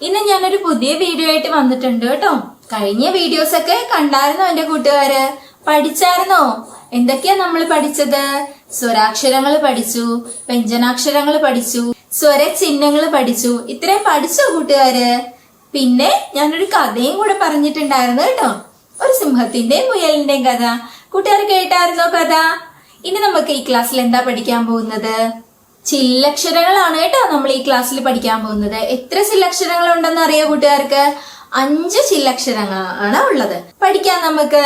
ഇന്ന് ഞാനൊരു പുതിയ വീഡിയോ ആയിട്ട് വന്നിട്ടുണ്ട് കേട്ടോ. കഴിഞ്ഞ വീഡിയോസ് ഒക്കെ കണ്ടായിരുന്നോ എന്റെ കൂട്ടുകാര്? പഠിച്ചായിരുന്നോ? എന്തൊക്കെയാ നമ്മൾ പഠിച്ചത്? സ്വരാക്ഷരങ്ങൾ പഠിച്ചു വ്യഞ്ജനാക്ഷരങ്ങൾ പഠിച്ചു സ്വര ചിഹ്നങ്ങൾ പഠിച്ചു. ഇത്രയും പഠിച്ചോ കൂട്ടുകാര്? പിന്നെ ഞാനൊരു കഥയും കൂടെ പറഞ്ഞിട്ടുണ്ടായിരുന്നു കേട്ടോ. ഒരു സിംഹത്തിന്റെയും മുയലിന്റെയും കഥ. കൂട്ടുകാർ കേട്ടായിരുന്നോ കഥ? ഇനി നമുക്ക് ഈ ക്ലാസ്സിൽ എന്താ പഠിക്കാൻ പോകുന്നത്? ചില്ലക്ഷരങ്ങളാണ് കേട്ടോ നമ്മൾ ഈ ക്ലാസ്സിൽ പഠിക്കാൻ പോകുന്നത്. എത്ര ചില്ലക്ഷരങ്ങൾ ഉണ്ടെന്ന് അറിയോ കൂട്ടുകാർക്ക്? അഞ്ച് ചില്ലക്ഷരങ്ങളാണ് ഉള്ളത്. പഠിക്കാൻ നമുക്ക്.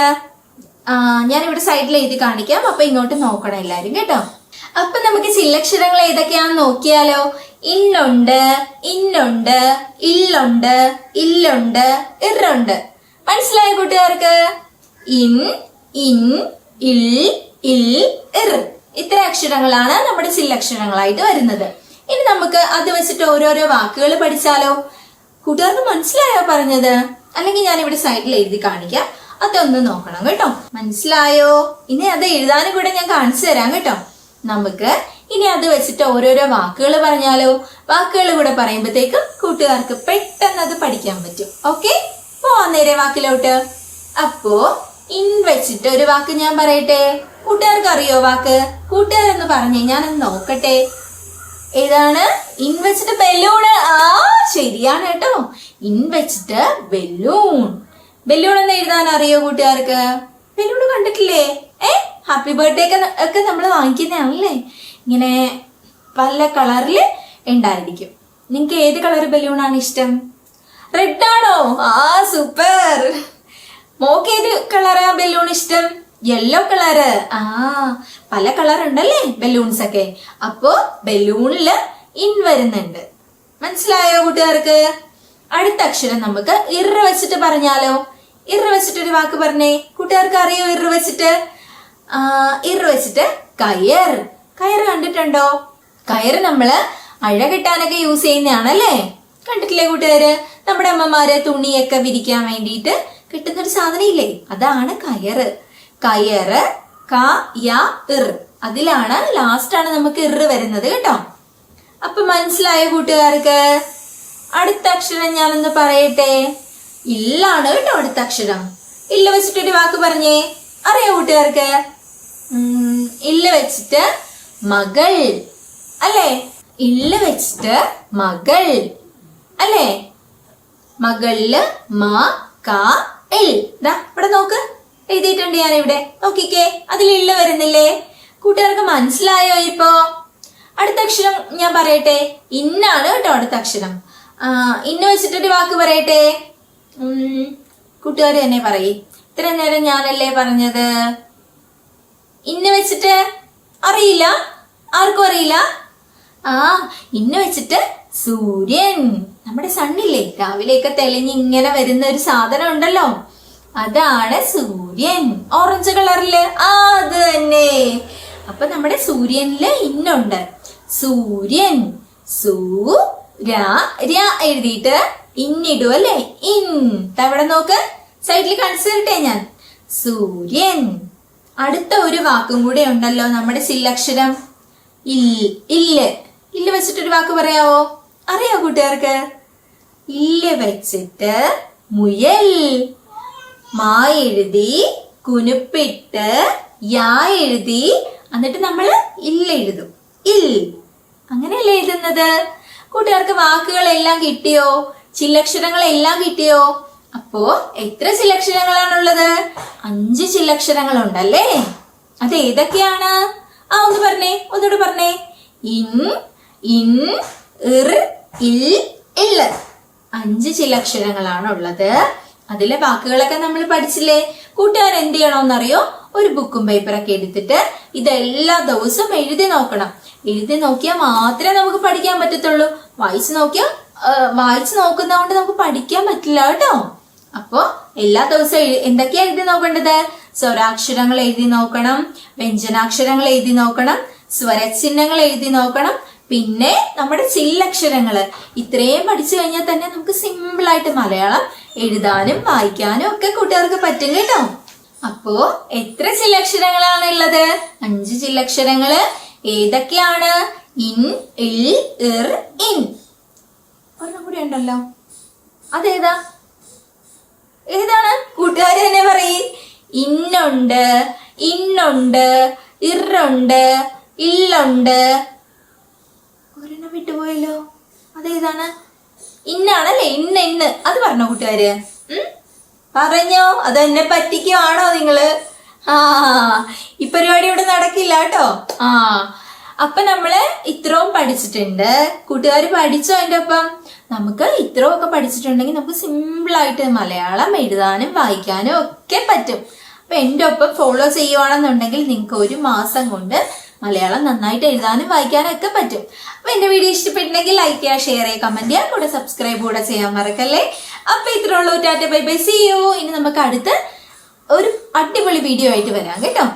ഞാനിവിടെ സൈഡിൽ എഴുതി കാണിക്കാം. അപ്പൊ ഇങ്ങോട്ട് നോക്കണം എല്ലാരും കേട്ടോ. അപ്പൊ നമുക്ക് ചില്ലക്ഷരങ്ങൾ ഏതൊക്കെയാണെന്ന് നോക്കിയാലോ? ഇന്നുണ്ട് ഇന്നുണ്ട് ഇല്ലുണ്ട് ഇല്ലുണ്ട് ഇറുണ്ട്. മനസ്സിലായ കൂട്ടുകാർക്ക്? ഇൻ ഇൻ ഇൽ ഇൽ ഇർ. അക്ഷരങ്ങളാണ് നമ്മുടെ ചില്ലക്ഷരങ്ങളായിട്ട് വരുന്നത്. ഇനി നമുക്ക് അത് വെച്ചിട്ട് ഓരോരോ വാക്കുകൾ പഠിച്ചാലോ? കൂട്ടുകാർക്ക് മനസ്സിലായോ പറഞ്ഞത്? അല്ലെങ്കിൽ ഞാൻ ഇവിടെ സൈഡിൽ എഴുതി കാണിക്കാം. അതൊന്ന് നോക്കണം കേട്ടോ. മനസ്സിലായോ? ഇനി അത് എഴുതാനും കൂടെ ഞാൻ കാണിച്ചു തരാം കേട്ടോ. നമുക്ക് ഇനി അത് വെച്ചിട്ട് ഓരോരോ വാക്കുകൾ പറഞ്ഞാലോ? വാക്കുകൾ കൂടെ പറയുമ്പോഴത്തേക്കും കൂട്ടുകാർക്ക് പെട്ടെന്ന് അത് പഠിക്കാൻ പറ്റും. ഓക്കെ പോവാൻ നേരെ വാക്കിലോട്ട്. അപ്പോ ഇൻ വെച്ചിട്ട് ഒരു വാക്ക് ഞാൻ പറയട്ടെ? കൂട്ടുകാർക്ക് അറിയോ വാക്ക്? കൂട്ടുകാരെന്ന് പറഞ്ഞു ഞാനൊന്ന് നോക്കട്ടെ. ഏതാണ്? ഇൻ വെച്ചിട്ട് ബലൂൺ ആ ശരിയാണ് കേട്ടോ. ഇൻ വെച്ചിട്ട് ബലൂൺ. ബലൂൺ എന്ന് എഴുതാൻ അറിയോ കൂട്ടുകാർക്ക്? ബലൂൺ കണ്ടിട്ടില്ലേ? ഏ ഹാപ്പി ബർത്ത്ഡേ ഒക്കെ ഒക്കെ നമ്മൾ വാങ്ങിക്കുന്നതാണല്ലേ? ഇങ്ങനെ പല കളറിൽ ഉണ്ടായിരിക്കും. നിങ്ങൾക്ക് ഏത് കളർ ബലൂണാണ് ഇഷ്ടം? റെഡ് ആണോ? ആ സൂപ്പർ. മോക്ക് ഏത് കളറാ ബലൂൺ ഇഷ്ടം? യെല്ലോ കളറ് ആ പല കളർ ഉണ്ടല്ലേ ബലൂൺസ് ഒക്കെ. അപ്പോ ബലൂണിൽ ഇൻ വരുന്നുണ്ട്. മനസ്സിലായോ കൂട്ടുകാർക്ക്? അടുത്ത അക്ഷരം നമുക്ക് ഇറ വെച്ചിട്ട് പറഞ്ഞാലോ? ഇറ വെച്ചിട്ട് ഒരു വാക്ക് പറഞ്ഞേ. കൂട്ടുകാർക്ക് അറിയോ ഇറ വെച്ചിട്ട്? ഇറ വെച്ചിട്ട് കയർ. കയർ കണ്ടിട്ടുണ്ടോ? കയർ നമ്മൾ അഴ കെട്ടാനൊക്കെ യൂസ് ചെയ്യുന്നതാണല്ലേ? കണ്ടിട്ടില്ലേ കൂട്ടുകാര്? നമ്മുടെ അമ്മമാര് തുണിയൊക്കെ വിരിക്കാൻ വേണ്ടിയിട്ട് കിട്ടുന്ന ഒരു സാധനം ഇല്ലേ അതാണ് കയറ് കയറ് ക യ ഇർ അതിലാണ് ലാസ്റ്റ് ആണ് നമുക്ക് ഇർ വരുന്നത് കേട്ടോ. അപ്പൊ മനസ്സിലായ കൂട്ടുകാർക്ക്? അടുത്ത അക്ഷരം ഞാനൊന്ന് പറയട്ടെ? ഇല്ലാണ് കേട്ടോ അടുത്ത അക്ഷരം. ഇല്ല വെച്ചിട്ടൊരു വാക്ക് പറഞ്ഞേ. അറിയോ കൂട്ടുകാർക്ക്? ഇല്ല വെച്ചിട്ട് മകൾ. അല്ലേ? ഇല്ല വെച്ചിട്ട് മകൾ. അല്ലേ? മകളിൽ മ ക ഇൽ ദാ ഇവിടെ നോക്ക്. എഴുതിയിട്ടുണ്ട് ഞാൻ ഇവിടെ നോക്കിക്കേ അതിൽ ഇല്ല വരുന്നില്ലേ? കൂട്ടുകാർക്ക് മനസ്സിലായോ ഇപ്പോ? അടുത്ത അക്ഷരം ഞാൻ പറയട്ടെ? ഇന്നാണ് കേട്ടോ അടുത്ത അക്ഷരം. ഇന്ന വെച്ചിട്ടൊരു വാക്ക് പറയട്ടെ? കൂട്ടുകാർ തന്നെ പറയേ. ഇത്ര നേരം ഞാനല്ലേ പറഞ്ഞത്? ഇന്ന് വെച്ചിട്ട് അറിയില്ല? ആർക്കും അറിയില്ല? ആ ഇന്ന് വെച്ചിട്ട് സൂര്യൻ. നമ്മുടെ സണ്ണില്ലേ? രാവിലെയൊക്കെ തെളിഞ്ഞ് ഇങ്ങനെ വരുന്ന ഒരു സാധനം ഉണ്ടല്ലോ. അതാണ് സൂര്യൻ. ഓറഞ്ച് കളറിൽ. ആ അത് തന്നെ. അപ്പൊ നമ്മുടെ സൂര്യനിൽ ഇന്നുണ്ട്. സൂര്യൻ സൂ എഴുതിയിട്ട് ഇന്നിടൂ അല്ലേ? ഇൻ. തവിടെ നോക്ക്. സൈഡിൽ കാണിച്ചു ഞാൻ. സൂര്യൻ. അടുത്ത ഒരു വാക്കും കൂടെ ഉണ്ടല്ലോ നമ്മുടെ സില്ലക്ഷരം. ഇൽ ഇല്ല്. ഇല്ല് വെച്ചിട്ടൊരു വാക്ക് പറയാവോ? അറിയോ കൂട്ടുകാർക്ക്? ഇല്ല് വെച്ചിട്ട് മുയൽ. മാ എഴുതി കുനുപ്പിട്ട് യാ എഴുതി. എന്നിട്ട് നമ്മൾ ഇല്ല എഴുതും. ഇൽ. അങ്ങനെയല്ലേ എഴുതുന്നത്? കൂട്ടുകാർക്ക് വാക്കുകളെല്ലാം കിട്ടിയോ? ചില്ലക്ഷരങ്ങളെല്ലാം കിട്ടിയോ? അപ്പോ എത്ര ചില്ലക്ഷരങ്ങളാണുള്ളത്? അഞ്ച് ചില്ലക്ഷരങ്ങളുണ്ടല്ലേ? അത് ഏതൊക്കെയാണ്? ആ ഒന്ന് പറഞ്ഞേ ഒന്നുകൂടെ പറഞ്ഞേ. ഇൻ ഇൻ ഇർ ഇൽ ഇൽ അഞ്ച് ചിലക്ഷരങ്ങളാണ് ഉള്ളത് അതിലെ വാക്കുകളൊക്കെ നമ്മൾ പഠിച്ചില്ലേ? കൂട്ടുകാർ എന്ത് ചെയ്യണമെന്നറിയോ ഒരു ബുക്കും പേപ്പറൊക്കെ എടുത്തിട്ട് ഇതെല്ലാ ദിവസവും എഴുതി നോക്കണം. എഴുതി നോക്കിയാൽ മാത്രമേ നമുക്ക് പഠിക്കാൻ പറ്റത്തുള്ളൂ. വായിച്ചു നോക്കിയാൽ വായിച്ചു നോക്കുന്നതുകൊണ്ട് നമുക്ക് പഠിക്കാൻ പറ്റില്ല കേട്ടോ. അപ്പോ എല്ലാ ദിവസവും എന്തൊക്കെയാ എഴുതി നോക്കേണ്ടത്? സ്വരാക്ഷരങ്ങൾ എഴുതി നോക്കണം വ്യഞ്ജനാക്ഷരങ്ങൾ എഴുതി നോക്കണം സ്വരചിഹ്നങ്ങൾ എഴുതി നോക്കണം പിന്നെ നമ്മുടെ ചില്ലക്ഷരങ്ങൾ ഇത്രയും പഠിച്ചു കഴിഞ്ഞാൽ തന്നെ നമുക്ക് സിമ്പിൾ ആയിട്ട് മലയാളം എഴുതാനും വായിക്കാനും ഒക്കെ കൂട്ടുകാർക്ക് പറ്റും കേട്ടോ. അപ്പോ എത്ര ചില്ലക്ഷരങ്ങളാണ് ഉള്ളത്? അഞ്ച് ചില്ലക്ഷരങ്ങൾ ഏതൊക്കെയാണ്? ഇൻ ഇൽ ഇർ ഇൻ. ഒരെണ്ണം കൂടി ഉണ്ടല്ലോ. അതേതാ? ഏതാണ്? കൂട്ടുകാർ തന്നെ പറയ്. ഇന്നുണ്ട് ഇന്നുണ്ട് ഇറുണ്ട് ഇല്ലുണ്ട് ഒരെണ്ണം വിട്ടുപോയല്ലോ. അതേതാണ് ഇന്നാണല്ലേ? ഇന്ന ഇന്ന്. അത് പറഞ്ഞോ കൂട്ടുകാര്? പറഞ്ഞോ? അത് എന്നെ പറ്റിക്കുവാണോ നിങ്ങൾ? ആ ഈ പരിപാടി ഇവിടെ നടക്കില്ല കേട്ടോ. ആ അപ്പൊ നമ്മൾ ഇത്രയും പഠിച്ചിട്ടുണ്ട്. കൂട്ടുകാർ പഠിച്ചോ അതിന്റെ ഒപ്പം? നമുക്ക് ഇത്രയും ഒക്കെ പഠിച്ചിട്ടുണ്ടെങ്കിൽ നമുക്ക് സിമ്പിൾ ആയിട്ട് മലയാളം എഴുതാനും വായിക്കാനും ഒക്കെ പറ്റും. അപ്പൊ എന്റെ ഒപ്പം ഫോളോ ചെയ്യുവാണെന്നുണ്ടെങ്കിൽ നിങ്ങൾക്ക് ഒരു മാസം കൊണ്ട് മലയാളം നന്നായിട്ട് എഴുതാനും വായിക്കാനും ഒക്കെ പറ്റും. അപ്പൊ എന്റെ വീഡിയോ ഇഷ്ടപ്പെട്ടിട്ടുണ്ടെങ്കിൽ ലൈക്ക് ചെയ്യുക ഷെയർ ചെയ്യുക കമന്റ് ചെയ്യുക കൂടെ സബ്സ്ക്രൈബ് കൂടെ ചെയ്യാൻ മറക്കല്ലേ? അപ്പൊ ഇത്രേ ഉള്ളൂ. Tata bye bye. See you ഇനി നമുക്ക് അടുത്ത് ഒരു അടിപൊളി വീഡിയോ ആയിട്ട് വരാം കേട്ടോ.